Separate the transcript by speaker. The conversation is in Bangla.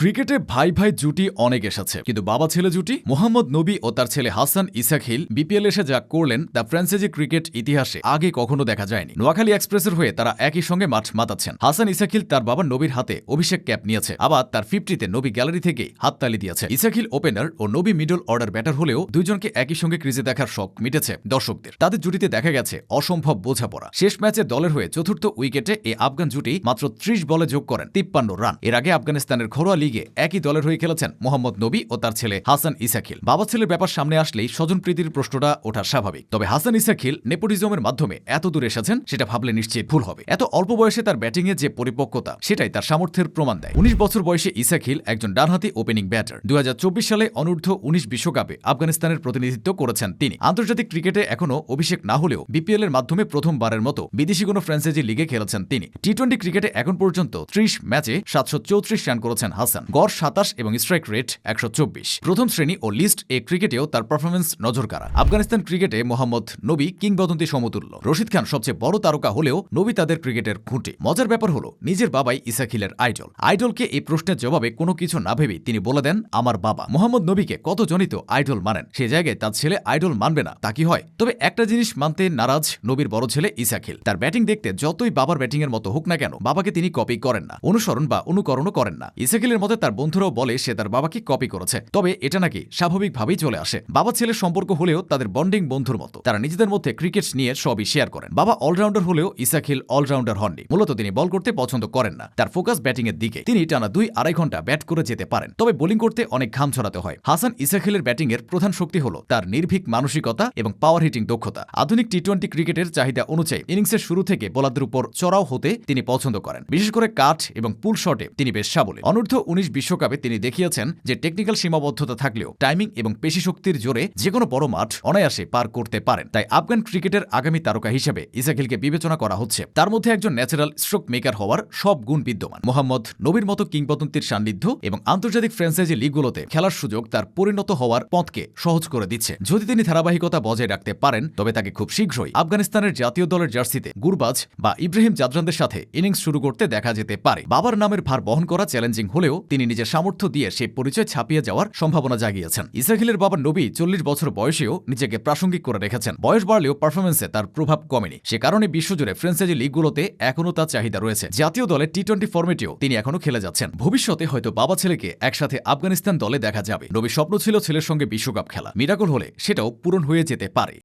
Speaker 1: ক্রিকেটে ভাই ভাই জুটি অনেক এসেছে। কিন্তু বাবা ছেলে জুটি? মোহাম্মদ নবী ও তার ছেলে হাসান, ইসাক হিল বিপিএল এসে যা করলেন, তা ফ্রান্সাইজি ক্রিকেট ইতিহাসে আগে কখনো দেখা যায়নি। নোয়াখালী এক্সপ্রেসের হয়ে তারা একই সঙ্গে মাঠ মাতাচ্ছেন। হাসান, ইসাক হিল তার বাবা নবীর হাতে অভিষেক ক্যাপ নিয়েছে। আবার তার ফিফটিতে নবী গ্যালারি থেকে হাততালি দিয়েছে। ইসাক হিল ওপেনার ও নবী মিডল অর্ডার ব্যাটার হলেও দুইজনকে একই সঙ্গে ক্রিজে দেখার শখ মিটেছে দর্শকদের। তাদের জুটিতে দেখা গেছে অসম্ভব বোঝাপড়া। শেষ ম্যাচে দলের হয়ে চতুর্থ উইকেটে এই আফগান জুটি মাত্র ত্রিশ বলে যোগ করেন, তিপ্পান্ন রান। এর আগে আফগানিস্তানের ঘরোয়া লিগে একই দলের হয়ে খেলেছেন মোহাম্মদ নবী ও তার ছেলে হাসান ইসাকিল বাবা ছেলের ব্যাপার সামনে আসলেই স্বজন প্রীতির প্রশ্নটা ওঠা স্বাভাবিক। তবে হাসান ইসাখিল নেপোটিজমের মাধ্যমে এত দূর এসেছেন সেটা ভাবলে নিশ্চয়ই ভুল হবে। এত অল্প বয়সে তার ব্যাটিংয়ে যে পরিপক্কতা, সেটাই তার সামর্থ্যের প্রমাণ দেয়। উনিশ বছর বয়সে ইসাখিল একজন ডানহাতি ওপেনিং ব্যাটার। দু হাজার চব্বিশ সালে অনূর্ধ্ব উনিশ বিশ্বকাপে আফগানিস্তানের প্রতিনিধিত্ব করেছেন তিনি। আন্তর্জাতিক ক্রিকেটে এখনও অভিষেক না হলেও বিপিএল এর মাধ্যমে প্রথমবারের মতো বিদেশি কোনো ফ্র্যাঞ্চাইজি লিগে খেলেছেন তিনি। টি টোয়েন্টি ক্রিকেটে এখন পর্যন্ত ত্রিশ ম্যাচে সাতশো চৌত্রিশ রান করেছেন হাসান। গড় সাতাশ এবং স্ট্রাইক রেট একশো চব্বিশ। প্রথম শ্রেণি ও লিস্ট এ ক্রিকেটেও তার পারফরমেন্স নজরকাড়া। আফগানিস্তান ক্রিকেটে মোহাম্মদ নবী কিংবদন্তি সমতুল্য। রশিদ খান সবচেয়ে বড় তারকা হলেও নবী তাদের ক্রিকেটের খুঁটি। মজার ব্যাপার হলো, নিজের বাবাই ইসাখিলের আইডল। আইডলকে এই প্রশ্নের জবাবে কোনো কিছু না ভেবেই তিনি বলে দেন, আমার বাবা। মোহাম্মদ নবীকে কত জনিত আইডল মানেন? সে জায়গায় তার ছেলে আইডল মানবে না, তা কি হয়? তবে একটা জিনিস মানতে নারাজ নবীর বড় ছেলে ইসাখিল তার ব্যাটিং দেখতে যতই বাবার ব্যাটিং এর মতো হোক না কেন, বাবাকে তিনি কপি করেন না, অনুসরণ বা অনুকরণও করেন না। ইসাখিলের মতে তার বন্ধুরাও বলে সে তার বাবাকে কপি করেছে। তবে এটা নাকি স্বাভাবিকভাবেই চলে আসে। বাবা ছেলের সম্পর্ক হলেও তাদের বন্ডিং বন্ধুর মতো। তারা নিজেদের মধ্যে ক্রিকেট নিয়ে সবই শেয়ার করেন। বাবা অলরাউন্ডার হলেও ইসাখিল অলরাউন্ডার হননি। মূলত তিনি বল করতে পছন্দ করেন না। তার ফোকাস ব্যাটিং এর দিকে। তিনি টানা দুই আড়াই ঘণ্টা ব্যাট করে যেতে পারেন। তবে বোলিং করতে অনেক ঘাম ছড়াতে হয়। হাসান ইসাখিলের ব্যাটিং এর প্রধান শক্তি হল তার নির্ভীক মানসিকতা এবং পাওয়ার হিটিং দক্ষতা। আধুনিক টি টোয়েন্টি ক্রিকেটের চাহিদা অনুযায়ী ইনিংসের শুরু থেকে বোলারদের উপর চড়াও হতে তিনি পছন্দ করেন। বিশেষ করে কাঠ এবং পুল শটে তিনি বেশ সাবলে অনূর্ধ্ব বিশ্বকাপে তিনি দেখিয়েছেন যে টেকনিক্যাল সীমাবদ্ধতা থাকলেও টাইমিং এবং পেশি শক্তির জোরে যে কোনো বড় মাঠ অনায়াসে পার করতে পারেন। তাই আফগান ক্রিকেটের আগামী তারকা হিসেবে ইসাকিলকে বিবেচনা করা হচ্ছে। তার মধ্যে একজন ন্যাচারাল স্ট্রোক মেকার হওয়ার সব গুণ বিদ্যমান। মোহাম্মদ নবীর মতো কিংবদন্তির সান্নিধ্য এবং আন্তর্জাতিক ফ্র্যাঞ্চাইজি লিগগুলোতে খেলার সুযোগ তার পরিণত হওয়ার পথকে সহজ করে দিচ্ছে। যদি তিনি ধারাবাহিকতা বজায় রাখতে পারেন, তবে তাকে খুব শীঘ্রই আফগানিস্তানের জাতীয় দলের জার্সিতে গুরবাজ বা ইব্রাহিম জাদরানদের সাথে ইনিংস শুরু করতে দেখা যেতে পারে। বাবার নামের ভার বহন করা চ্যালেঞ্জিং হলেও তিনি নিজের সামর্থ্য দিয়ে সেই পরিচয় ছাপিয়ে যাওয়ার সম্ভাবনা জাগিয়েছেন। ইসাখিলের বাবা নবী চল্লিশ বছর বয়সেও নিজেকে প্রাসঙ্গিক করে রেখেছেন। বয়স বাড়লেও পারফরমেন্সে তার প্রভাব কমেনি। সে কারণে বিশ্বজুড়ে ফ্রেঞ্চাইজি লিগগুলোতে এখনও তার চাহিদা রয়েছে। জাতীয় দলে টি টোয়েন্টি ফর্মেটেও তিনি এখনও খেলে যাচ্ছেন। ভবিষ্যতে হয়তো বাবা ছেলেকে একসাথে আফগানিস্তান দলে দেখা যাবে। নবী স্বপ্ন ছিল ছেলের সঙ্গে বিশ্বকাপ খেলা। মিরাকল হলে সেটাও পূরণ হয়ে যেতে পারে।